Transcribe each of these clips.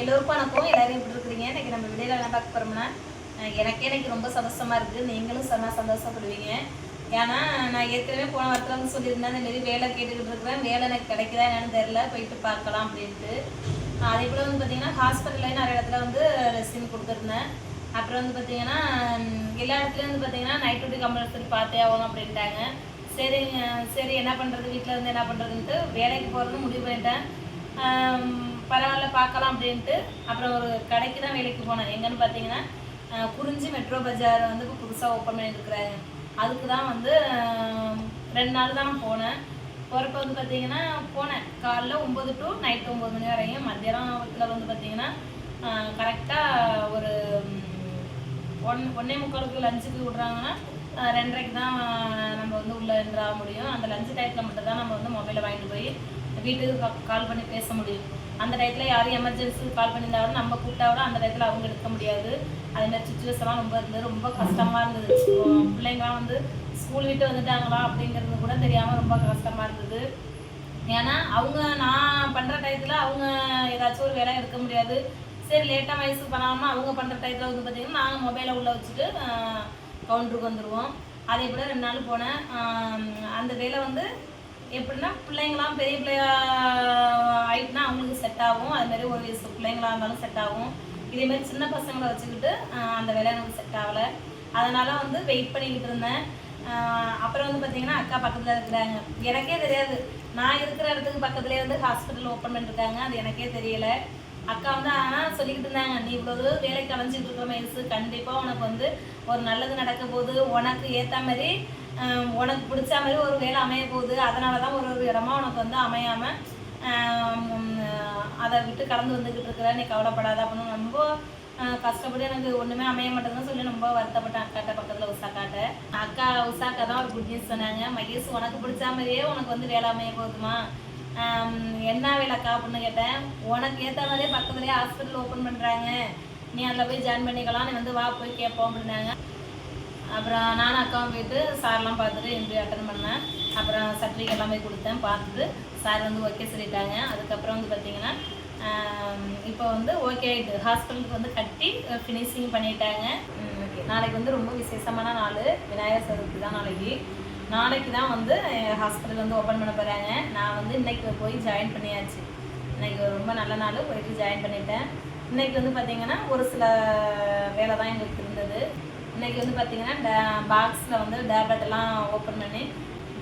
எல்லோருக்கும் வணக்கம். எல்லாரும் எப்படி இருக்கிறீங்க? இன்னைக்கு நம்ம வீடியோவில் என்ன பார்க்க போகிறோம்னா எனக்கே இன்னைக்கு ரொம்ப சந்தோஷமாக இருக்குது நீங்களும் சொன்னால் சந்தோஷப்படுவீங்க. ஏன்னா நான் ஏற்கனவே போன வாரத்தில் வந்து சொல்லியிருந்தேன் இந்த மாரி வேலை கேட்டுக்கிட்டு இருக்கிறேன். வேலை எனக்கு கிடைக்குதா என்னன்னு தெரில போயிட்டு பார்க்கலாம் அப்படின்ட்டு. அதே போல் வந்து பார்த்தீங்கன்னா ஹாஸ்பிட்டல்லே நிறைய இடத்துல வந்து ரெஸ்டின் கொடுத்துருந்தேன். அப்புறம் வந்து பார்த்தீங்கன்னா எல்லா இடத்துலையும் வந்து பார்த்தீங்கன்னா நைட் டியூட்டி கம்பல்சரி பார்த்தே ஆகணும் அப்படின்ட்டாங்க. சரி சரி என்ன பண்ணுறது வீட்டில் இருந்து என்ன பண்ணுறதுன்ட்டு வேலைக்கு போகிறது முடிவு பண்ணிட்டேன். பார்க்கலாம் அப்படின்ட்டு அப்புறம் ஒரு கடைக்கு தான் வேலைக்கு போனேன். எங்கன்னு பார்த்தீங்கன்னா குறிஞ்சி மெட்ரோ பஜார் வந்து இப்போ புதுசாக ஓப்பன் பண்ணியிருக்கிறாங்க அதுக்கு தான் வந்து ரெண்டு நாள் தான் நான் போனேன். போகிறப்ப வந்து பார்த்தீங்கன்னா போனேன். காலைல ஒம்பது டு நைட் ஒம்பது மணி வரையும். மத்தியானத்தில் வந்து பார்த்தீங்கன்னா கரெக்டாக ஒரு ஒன் ஒன்னே முக்காலுக்கு லஞ்சுக்கு விட்றாங்கன்னா ரெண்டரைக்கு தான் நம்ம வந்து உள்ளே நின்றாக முடியும். அந்த லஞ்சு டயத்தில் மட்டும் தான் நம்ம வந்து மொபைலை வாங்கிட்டு போய் வீட்டுக்கு கால் பண்ணி பேச முடியும். அந்த டயத்தில் யாரும் எமர்ஜென்சி கால் பண்ணியிருந்தாலும் நம்ம கூப்பிட்டாலும் அந்த டயத்தில் அவங்க எடுக்க முடியாது. அதே மாதிரி சுச்சுவேஷன்லாம் ரொம்ப இருந்தது. ரொம்ப கஷ்டமாக இருந்தது. பிள்ளைங்களாம் வந்து ஸ்கூல் விட்டு வந்துட்டாங்களா அப்படிங்கிறது கூட தெரியாமல் ரொம்ப கஷ்டமாக இருந்தது. ஏன்னா அவங்க நான் பண்ணுற டயத்தில் அவங்க ஏதாச்சும் ஒரு வேலை எடுக்க முடியாது. சரி லேட்டாக வயசு பண்ணாமல் அவங்க பண்ணுற டயத்தில் வந்து பார்த்திங்கன்னா நாங்கள் மொபைலை உள்ளே வச்சுட்டு கவுண்டருக்கு வந்துடுவோம் அதே போல் ரெண்டு நாள் போனேன். அந்த வேலை வந்து எப்படின்னா பிள்ளைங்களாம் பெரிய பிள்ளையா ஆயிட்டுனா அவங்களுக்கு செட் ஆகும். அது மாதிரி ஒரு வயசு பிள்ளைங்களா இருந்தாலும் செட் ஆகும். இதே மாதிரி சின்ன பசங்களை வச்சுக்கிட்டு அந்த வேலை எனக்கு செட் ஆகலை. அதனால் வந்து வெயிட் பண்ணிக்கிட்டு இருந்தேன். அப்புறம் வந்து பார்த்தீங்கன்னா அக்கா பக்கத்தில் இருக்கிறாங்க. எனக்கே தெரியாது. நான் இருக்கிற இடத்துக்கு பக்கத்துலேயே வந்து ஹாஸ்பிட்டல் ஓப்பன் பண்ணிருக்காங்க. அது எனக்கே தெரியலை. அக்கா வந்து ஆனால் சொல்லிக்கிட்டு இருந்தாங்க. நீ இவ்வளோ தூரம் வேலைக்கு அலைஞ்சிட்டு இருக்கிற மயசு கண்டிப்பாக உனக்கு வந்து ஒரு நல்லது நடக்க போகுது. உனக்கு ஏற்ற மாதிரி உனக்கு பிடிச்ச மாதிரி ஒரு வேலை அமைய போகுது. அதனால தான் ஒரு ஒரு இடமா உனக்கு வந்து அமையாமல் அதை விட்டு கடந்து வந்துக்கிட்டு இருக்கிற நீ கவலைப்படாத அப்படின்னு ரொம்ப கஷ்டப்பட்டு எனக்கு ஒன்றுமே அமைய மாட்டேங்குதுன்னு சொல்லி ரொம்ப வருத்தப்பட்டேன் அக்காட்ட பக்கத்தில் உஷாக்காட்ட. அக்கா உஷாக்கா தான் ஒரு குட் நியூஸ் சொன்னாங்க. மகேஷ் உனக்கு பிடிச்ச மாதிரியே உனக்கு வந்து வேலை அமைய போகுதுமா என்ன வேலைக்கா அப்படின்னு கேட்டேன். உனக்கு ஏற்ற மாதிரியே பக்கத்துலேயே ஹாஸ்பிட்டல் ஓப்பன் பண்ணுறாங்க நீ அதில் போய் ஜாயின் பண்ணிக்கலாம். நீ வந்து வா போய் கேட்போம் அப்படின்னாங்க. அப்புறம் நானும் அக்காவும் போயிட்டு சார்லாம் பார்த்துட்டு இன்டர்வியூ அட்டன் பண்ணேன். அப்புறம் சர்டிஃபிகேட் எல்லாமே கொடுத்தேன் பார்த்துட்டு சார் வந்து ஓகே சொல்லிட்டாங்க. அதுக்கப்புறம் வந்து பார்த்தீங்கன்னா இப்போ வந்து ஓகே ஆகிட்டு ஹாஸ்பிட்டலுக்கு வந்து கட்டி ஃபினிஷிங் பண்ணிட்டாங்க. நாளைக்கு வந்து ரொம்ப விசேஷமான நாள். விநாயகர் சதுர்த்தி தான் நாளைக்கு. நாளைக்கு தான் வந்து ஹாஸ்பிட்டல் வந்து ஓப்பன் பண்ண போகிறாங்க நான் வந்து இன்றைக்கி போய் ஜாயின் பண்ணியாச்சு. இன்றைக்கி ரொம்ப நல்ல நாள் போயிட்டு ஜாயின் பண்ணிட்டேன். இன்றைக்கி வந்து பார்த்திங்கன்னா ஒரு சில வேலை தான் எங்களுக்கு இருந்தது. இன்றைக்கி வந்து பார்த்தீங்கன்னா பாக்ஸில் வந்து டேப்லெட்டெல்லாம் ஓப்பன் பண்ணி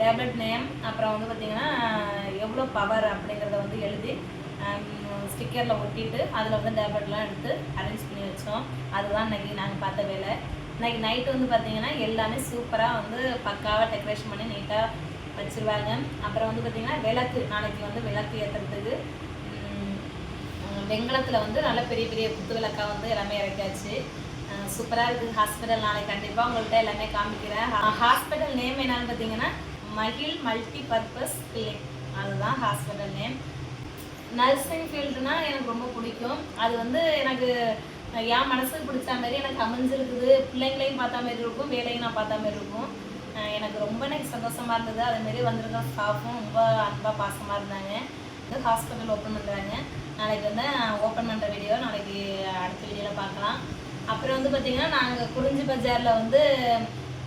டேப்லெட் நேம் அப்புறம் வந்து பார்த்தீங்கன்னா எவ்வளோ பவர் அப்படிங்கிறத வந்து எழுதி ஸ்டிக்கரில் ஒட்டிட்டு அதில் வந்து டேப்லெட்லாம் எடுத்து அரேஞ்ச் பண்ணி வச்சோம். அதுதான் இன்றைக்கி நாங்கள் பார்த்த வேலை. இன்றைக்கி நைட்டு வந்து பார்த்தீங்கன்னா எல்லாமே சூப்பராக வந்து பக்காவாக டெக்கரேஷன் பண்ணி நீட்டாக வச்சிருவாங்க. அப்புறம் வந்து பார்த்தீங்கன்னா விளக்கு நாளைக்கு வந்து விளக்கு ஏற்றுறதுக்கு வெங்கலத்தில் வந்து நல்ல பெரிய பெரிய குத்து விளக்காக வந்து எல்லாமே இறக்காச்சு சூப்பராக இருக்குது ஹாஸ்பிட்டல் நாளைக்கு கண்டிப்பாக உங்கள்கிட்ட எல்லாமே காமிக்கிறேன். ஹாஸ்பிட்டல் நேம் என்னன்னு பார்த்தீங்கன்னா மகிழ் மல்டி பர்பஸ் கிளினிக் அதுதான் ஹாஸ்பிட்டல் நேம் நர்சிங் ஃபீல்டுனா எனக்கு ரொம்ப பிடிக்கும். அது வந்து எனக்கு என் மனசுக்கு பிடிச்ச மாதிரி எனக்கு அமைஞ்சிருக்குது. பிள்ளைங்களையும் பார்த்த மாதிரி இருக்கும். வேலையும் நான் பார்த்த மாதிரி இருக்கும். எனக்கு ரொம்ப எனக்கு சந்தோஷமாக இருந்தது. அதேமாரி வந்திருக்க ஸ்டாஃபும் ரொம்ப அன்பாக பாசமாக இருந்தாங்க. வந்து ஹாஸ்பிட்டல் ஓப்பன் பண்ணுறாங்க நாளைக்கு வந்து ஓப்பன் பண்ணுற வீடியோ நாளைக்கு அடுத்த வீடியோவில் பார்க்கலாம். அப்புறம் வந்து பார்த்திங்கன்னா நாங்கள் குறிஞ்சி பஜாரில் வந்து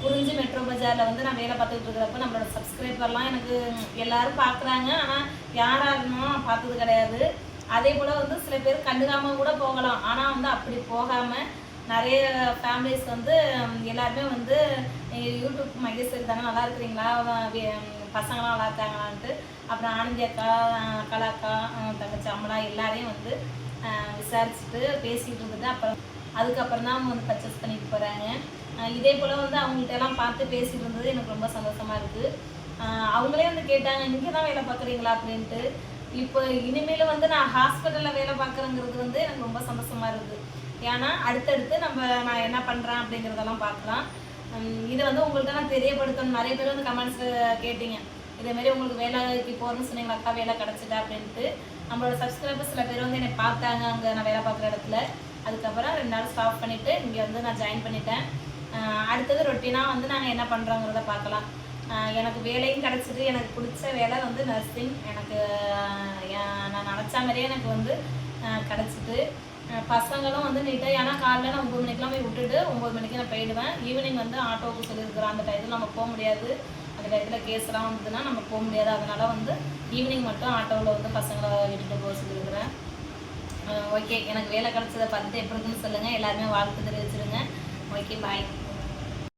குறிஞ்சி மெட்ரோ பஜாரில் வந்து நான் வேலை பார்த்துக்கிட்டு இருக்கிறப்ப நம்மளோட சப்ஸ்கிரைபர்லாம் எனக்கு எல்லாரும் பார்க்குறாங்க ஆனால் யாராக இருந்தாலும் பார்த்தது கிடையாது. அதே போல் வந்து சில பேர் கண்டுக்காமல் கூட போகலாம். ஆனால் வந்து அப்படி போகாமல் நிறைய ஃபேமிலிஸ் வந்து எல்லாருமே வந்து யூடியூப் மகேஷ் தானே நல்லா இருக்கிறீங்களா? பசங்களாம் நல்லா இருக்காங்களான்ட்டு. அப்புறம் ஆனந்தி அக்கா கலாக்கா தங்கச்சி அம்மலா எல்லாரையும் வந்து விசாரிச்சுட்டு பேசிகிட்டு இருந்துட்டு அப்புறம் அதுக்கப்புறம் தான் அவங்க வந்து பர்ச்சேஸ் பண்ணிட்டு போகிறாங்க இதே போல் வந்து அவங்கள்ட்ட எல்லாம் பார்த்து பேசிட்டு இருந்தது எனக்கு ரொம்ப சந்தோஷமாக இருக்குது அவங்களே வந்து கேட்டாங்க இங்கே தான் வேலை பார்க்குறீங்களா? அப்படின்ட்டு. இப்போ இனிமேல் வந்து நான் ஹாஸ்பிட்டலில் வேலை பார்க்குறேங்கிறது வந்து எனக்கு ரொம்ப சந்தோஷமாக இருக்குது ஏன்னா அடுத்தடுத்து நம்ம நான் என்ன பண்ணுறேன் அப்படிங்கிறதெல்லாம் பார்க்கலாம். இதை வந்து உங்கள்கிட்ட நான் தெரியப்படுத்தணும். நிறைய பேர் வந்து கமெண்ட்ஸில் கேட்டீங்க. இதேமாரி உங்களுக்கு வேலைக்கு போகிறேன்னு சொன்னீங்களா? அக்கா வேலை கிடச்சிட்டா? அப்படின்ட்டு. நம்மளோட சப்ஸ்கிரைபர் சில பேர் வந்து என்னை பார்த்தாங்க அங்கே நான் வேலை பார்க்குற இடத்துல. அதுக்கப்புறம் ரெண்டு நாள் ஸ்டாப் பண்ணிவிட்டு இங்கே வந்து நான் ஜாயின் பண்ணிட்டேன். அடுத்தது ரொட்டீனாக வந்து நாங்கள் என்ன பண்ணுறோங்கிறத பார்க்கலாம். எனக்கு வேலையும் கிடச்சிட்டு எனக்கு பிடிச்ச வேலை வந்து நர்சிங் எனக்கு நான் நினச்ச மாதிரியே எனக்கு வந்து கிடச்சிட்டு பசங்களும் வந்து நீட்டாக ஏன்னா காலைல நான் ஒம்பது மணிக்கெலாம் போய் விட்டுட்டு ஒம்பது மணிக்கு நான் போயிடுவேன். ஈவினிங் வந்து ஆட்டோவுக்கு சொல்லியிருக்கிறோம் அந்த டயத்தில் நம்ம போக முடியாது. அந்த டயத்தில் கேஸ்லாம் வந்ததுன்னா நம்ம போக முடியாது. அதனால் வந்து ஈவினிங் மட்டும் ஆட்டோவில் வந்து பசங்களை விட்டுட்டு போக சொல்லியிருக்கிறேன். ஓகே எனக்கு வேலை கிடச்சதை பார்த்துட்டு எப்படி இருக்குன்னு சொல்லுங்கள் எல்லாருமே வாழ்த்து தெரிவிச்சிருங்க. Okay bye